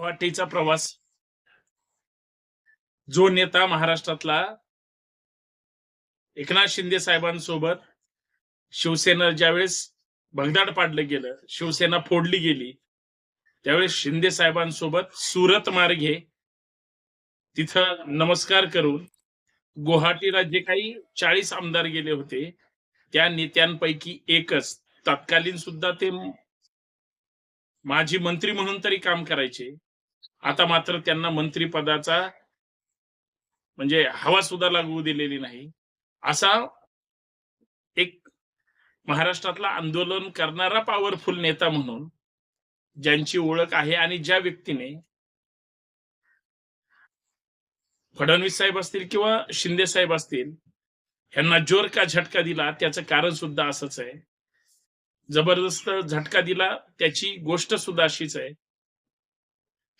गुवाहाटीचा प्रवास. जो नेता महाराष्ट्रातला एकनाथ शिंदे साहेबांसोबत शिवसेना ज्यावेळेस भगदाड पाडलं गेलं शिवसेना फोडली गेली त्यावेळेस शिंदे साहेबांसोबत सुरत मार्गे तिथं नमस्कार करून गुवाहाटीला जे काही चाळीस आमदार गेले होते त्या नेत्यांपैकी एकच. तत्कालीन सुद्धा ते माजी मंत्री म्हणून तरी काम करायचे. आता मात्र त्यांना मंत्रीपदाचा म्हणजे हवा सुद्धा लागू दिलेली नाही. असा एक महाराष्ट्रातला आंदोलन करणारा पॉवरफुल नेता म्हणून ज्यांची ओळख आहे आणि ज्या व्यक्तीने फडणवीस साहेब असतील किंवा शिंदे साहेब असतील यांना जोर का झटका दिला त्याचं कारण सुद्धा असंच आहे. जबरदस्त झटका दिला त्याची गोष्ट सुद्धा अशीच आहे.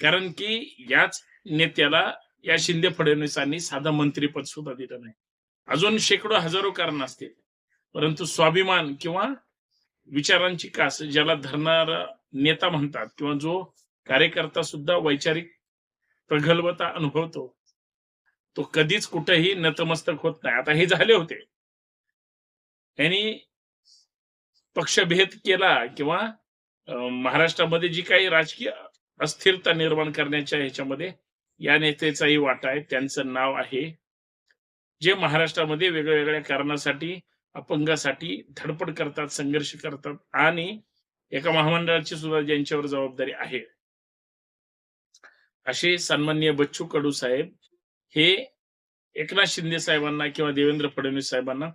कारण की याच नेत्याला या शिंदे फडणवीसांनी साधा मंत्रीपद सुद्धा दिलं नाही. अजून शेकडो हजारो कारण असतील. परंतु स्वाभिमान किंवा विचारांची कास ज्याला धरणारा नेता म्हणतात किंवा जो कार्यकर्ता सुद्धा वैचारिक प्रगल्भता अनुभवतो तो कधीच कुठेही नतमस्तक होत नाही. आता हे झाले होते. यांनी पक्षभेद केला किंवा महाराष्ट्रामध्ये जी काही राजकीय अस्थिरता निर्माण करण्याच्या ह्याच्यामध्ये या नेत्याचाही वाटा आहे त्यांचं नाव आहे. जे महाराष्ट्रामध्ये वेगवेगळ्या कारणासाठी अपंगासाठी धडपड करतात संघर्ष करतात आणि एका महामंडळाची सुद्धा ज्यांच्यावर जबाबदारी आहे. असे सन्मान्य बच्चू कडू साहेब हे एकनाथ शिंदे साहेबांना किंवा देवेंद्र फडणवीस साहेबांना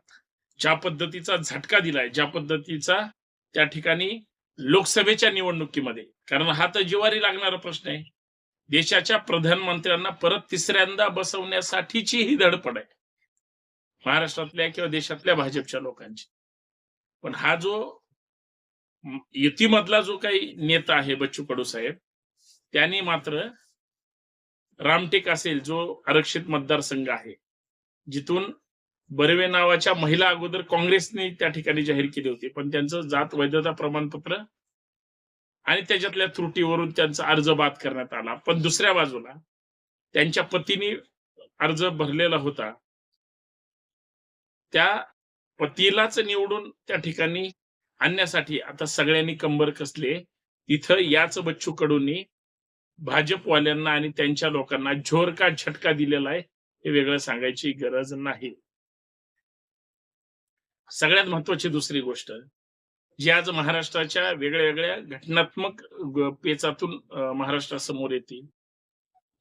ज्या पद्धतीचा झटका दिलाय ज्या पद्धतीचा त्या ठिकाणी लोकसभेच्या निवडणुकीमध्ये. कारण हा तर जिवारी लागणारा प्रश्न आहे. देशाच्या प्रधानमंत्र्यांना परत तिसऱ्यांदा बसवण्यासाठीची ही धडपड आहे. महाराष्ट्रातल्या किंवा देशातल्या भाजपच्या लोकांची. पण हा जो युतीमधला जो काही नेता आहे बच्चू कडू साहेब त्यांनी मात्र रामटेक असेल जो आरक्षित मतदारसंघ आहे जिथून बर्वे नावाच्या महिला अगोदर काँग्रेसने त्या ठिकाणी जाहीर केली होती. पण त्यांचं जात वैधता प्रमाणपत्र आणि त्याच्यातल्या त्रुटीवरून त्यांचा अर्ज बाद करण्यात आला. पण दुसऱ्या बाजूला त्यांच्या पतीने अर्ज भरलेला होता. त्या पतीलाच निवडून त्या ठिकाणी आणण्यासाठी आता सगळ्यांनी कंबर कसले तिथं याच बच्चू कडूंनी भाजपवाल्यांना आणि त्यांच्या लोकांना झोर का झटका दिलेला आहे हे वेगळं सांगायची गरज नाही. सगळ्यात महत्वाची दुसरी गोष्ट जी आज महाराष्ट्राच्या वेगळ्या वेगळ्या घटनात्मक पेचातून महाराष्ट्रासमोर येतील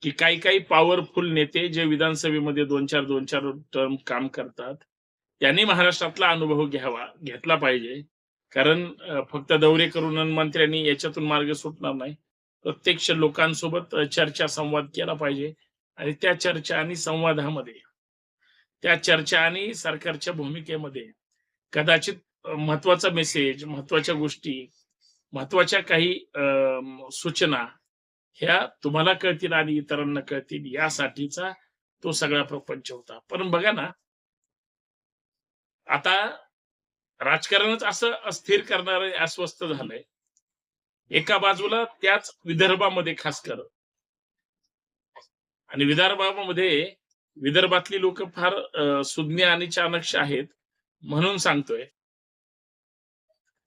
की काही काही पॉवरफुल नेते जे विधानसभेमध्ये दोन चार दोन चार टर्म काम करतात त्यांनी महाराष्ट्रातला अनुभव घ्यावा घेतला पाहिजे. कारण फक्त दौरे करून अन मंत्र्यांनी याच्यातून मार्ग सुटणार नाही. प्रत्यक्ष लोकांसोबत चर्चा संवाद केला पाहिजे. आणि त्या चर्चा आणि संवादामध्ये त्या चर्चा आणि सरकारच्या भूमिकेमध्ये कदाचित महत्त्वाचा मेसेज महत्त्वाच्या गोष्टी महत्त्वाच्या काही अं, सूचना ह्या तुम्हाला कळतील आणि इतरांना कळतील यासाठीचा तो सगळा प्रपंच होता. पण बघा ना आता राजकारणच असं अस्थिर करणार अस्वस्थ झालंय. एका बाजूला त्याच विदर्भामध्ये खास कर आणि विदर्भामध्ये विदर्भातली लोक फार सुज्ञ आणि चाणक्य आहेत. म्हणून सांगतोय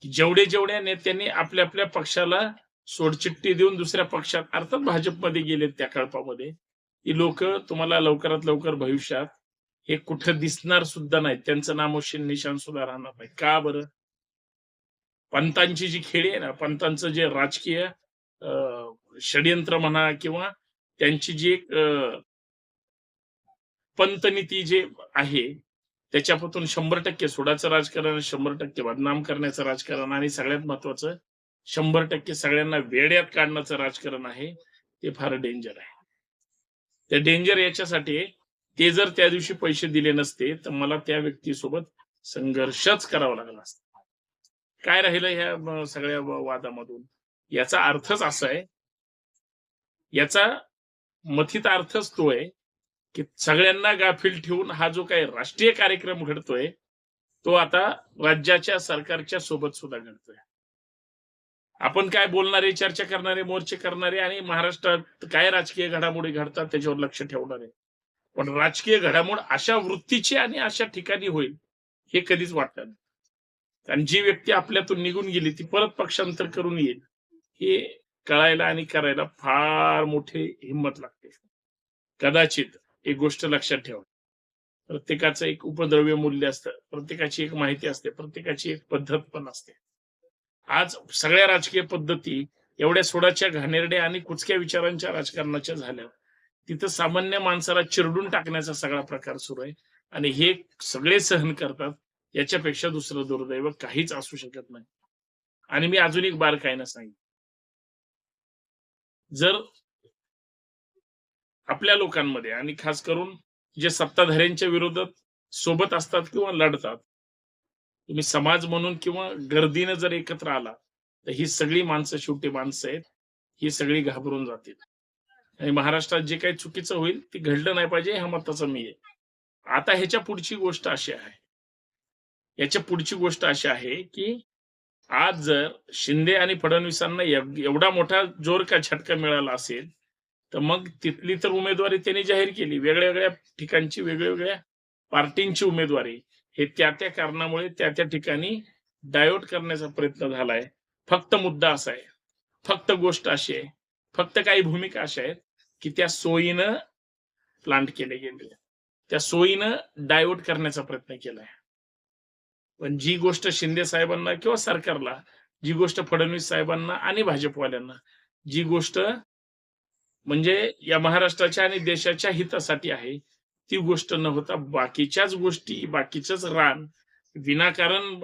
की जेवढे जेवढ्या नेत्यांनी आपल्या आपल्या पक्षाला सोडचिठ्ठी देऊन दुसऱ्या पक्षात अर्थात भाजपमध्ये गेलेत त्या कळपामध्ये ती लोक तुम्हाला लवकरात लवकर भविष्यात हे कुठं दिसणार सुद्धा नाही त्यांचं नामोशन निशान सुद्धा राहणार नाही. का बरं? पंतांची जी खेळी आहे ना पंतांचं जे राजकीय अं, षडयंत्र म्हणा किंवा त्यांची जी एक पंतनीती जे आहे त्याच्यापासून शंभर टक्के सोडाचं राजकारण शंभर टक्के बदनाम करण्याचं राजकारण आणि सगळ्यात महत्वाचं शंभर टक्के सगळ्यांना वेड्यात काढण्याचं राजकारण आहे ते फार डेंजर आहे. ते डेंजर याच्यासाठी ते जर त्या दिवशी पैसे दिले नसते तर मला त्या व्यक्तीसोबत संघर्षच करावा लागला असता. काय राहिलं ह्या सगळ्या वादामधून? याचा अर्थच असा आहे याचा मथित अर्थच तो आहे की सगळ्यांना गाफील ठेवून हा जो काही राष्ट्रीय कार्यक्रम घडतोय तो आता राज्याच्या सरकारच्या सोबत सुद्धा घडतोय. आपण काय बोलणारे चर्चा करणारे मोर्चे करणारे आणि महाराष्ट्रात काय राजकीय घडामोडी घडतात त्याच्यावर लक्ष ठेवणारे पण राजकीय घडामोड अशा वृत्तीची आणि अशा ठिकाणी होईल हे कधीच वाटत नाही. कारण जी व्यक्ती आपल्यातून निघून गेली ती परत पक्षांतर करून येईल हे कळायला आणि करायला फार मोठी हिंमत लागते. कदाचित एक गोष्ट लक्षात ठेवा. प्रत्येकाचं एक उपद्रव्य मूल्य असतं. प्रत्येकाची एक माहिती असते. प्रत्येकाची एक पद्धत पण असते. आज सगळ्या राजकीय पद्धती एवढ्या सोडाच्या घाणेरड्या आणि कुचक्या विचारांच्या राजकारणाच्या झाल्या. तिथं सामान्य माणसाला चिरडून टाकण्याचा सगळा प्रकार सुरू आहे. आणि हे सगळे सहन करतात. याच्यापेक्षा दुसरं दुर्दैव काहीच असू शकत नाही. आणि मी अजून एक बार काय ना सांगितलं जर आपल्या लोकांमध्ये आणि खास करून जे सत्ताधाऱ्यांच्या विरोधात सोबत असतात किंवा लढतात. तुम्ही समाज म्हणून किंवा गर्दीनं जर एकत्र आला तर ही सगळी माणसं शेवटी माणसं आहेत. ही सगळी घाबरून जातील. आणि महाराष्ट्रात जे काही चुकीचं होईल ते घडलं नाही पाहिजे ह्या मताचं मी आहे. आता ह्याच्या पुढची गोष्ट अशी आहे. याच्या पुढची गोष्ट अशी आहे की आज जर शिंदे आणि फडणवीसांना एवढा मोठा जोर का झटका मिळाला असेल तर मग तिथली तर उमेदवारी त्यांनी जाहीर केली. वेगळ्या वेगळ्या ठिकाणची वेगवेगळ्या पार्टींची उमेदवारी. हे त्या त्या कारणामुळे त्या त्या ठिकाणी डायवर्ट करण्याचा प्रयत्न झालाय. फक्त मुद्दा असा आहे. फक्त गोष्ट अशी आहे. फक्त काही भूमिका अशा आहेत की त्या सोयीनं प्लांट केले गेले. त्या सोयीनं डायवर्ट करण्याचा प्रयत्न केलाय. पण जी गोष्ट शिंदे साहेबांना किंवा सरकारला जी गोष्ट फडणवीस साहेबांना आणि भाजपवाल्यांना जी गोष्ट म्हणजे या महाराष्ट्राच्या आणि देशाच्या हितासाठी आहे. ती गोष्ट न होता बाकीच्याच गोष्टी बाकीचंच रान विनाकारण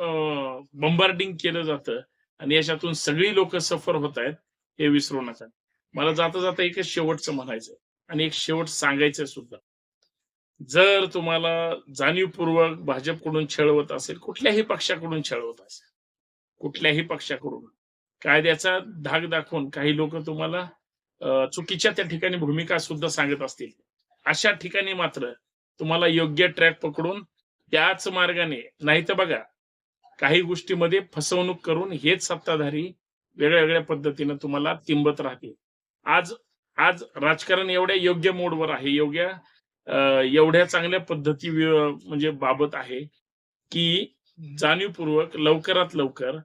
बंबार्डिंग केलं जातं आणि याच्यातून सगळी लोक सफर होत आहेत हे विसरू नका. मला जाता जाता एकच शेवटचं म्हणायचं आणि एक शेवट सांगायचं सुद्धा. जर तुम्हाला जाणीवपूर्वक भाजपकडून छळवत असेल कुठल्याही पक्षाकडून छळवत असेल कुठल्याही पक्षाकडून कायद्याचा धाक दाखवून काही लोक तुम्हाला चुकीच्या त्या ठिकाणी भूमिका सुद्धा सांगत असतील. अशा ठिकाणी मात्र तुम्हाला योग्य ट्रॅक पकडून त्याच मार्गाने नाही तर बघा काही गोष्टीमध्ये फसवणूक करून हेच सत्ताधारी वेगळ्या वेगळ्या पद्धतीनं तुम्हाला तिंबत राहतील. आज आज राजकारण एवढ्या योग्य मोडवर आहे योग्य एवढ्या चांगल्या पद्धती म्हणजे बाबत आहे की जाणीवपूर्वक लवकरात लवकर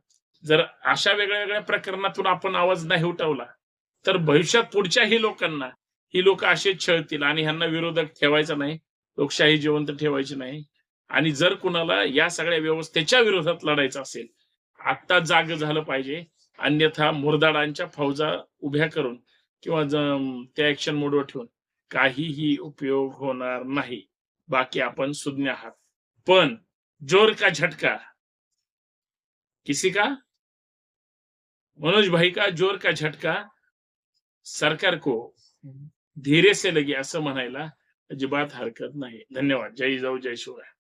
जर अशा वेगळ्या वेगळ्या प्रकरणातून आपण आवाज नाही उठवला तर भविष्यात पुढच्याही लोकांना ही लोक असेच छळतील आणि ह्यांना विरोधक ठेवायचा नाही लोकशाही जिवंत ठेवायची नाही. आणि जर कुणाला या सगळ्या व्यवस्थेच्या विरोधात लढायचं असेल आत्ता जाग झालं पाहिजे अन्यथा मुरदाडांच्या फौजा उभ्या करून किंवा त्या ऍक्शन मोडवर ठेवून काहीही उपयोग होणार नाही. बाकी आपण सुज्ञ आहात. पण जोर का झटका? किसी का? मनोज भाई का जोर का झटका? सरकार को धीरे से लगे असं म्हणायला अजिबात हरकत नाही. धन्यवाद. जय जाऊ जय शिवराय.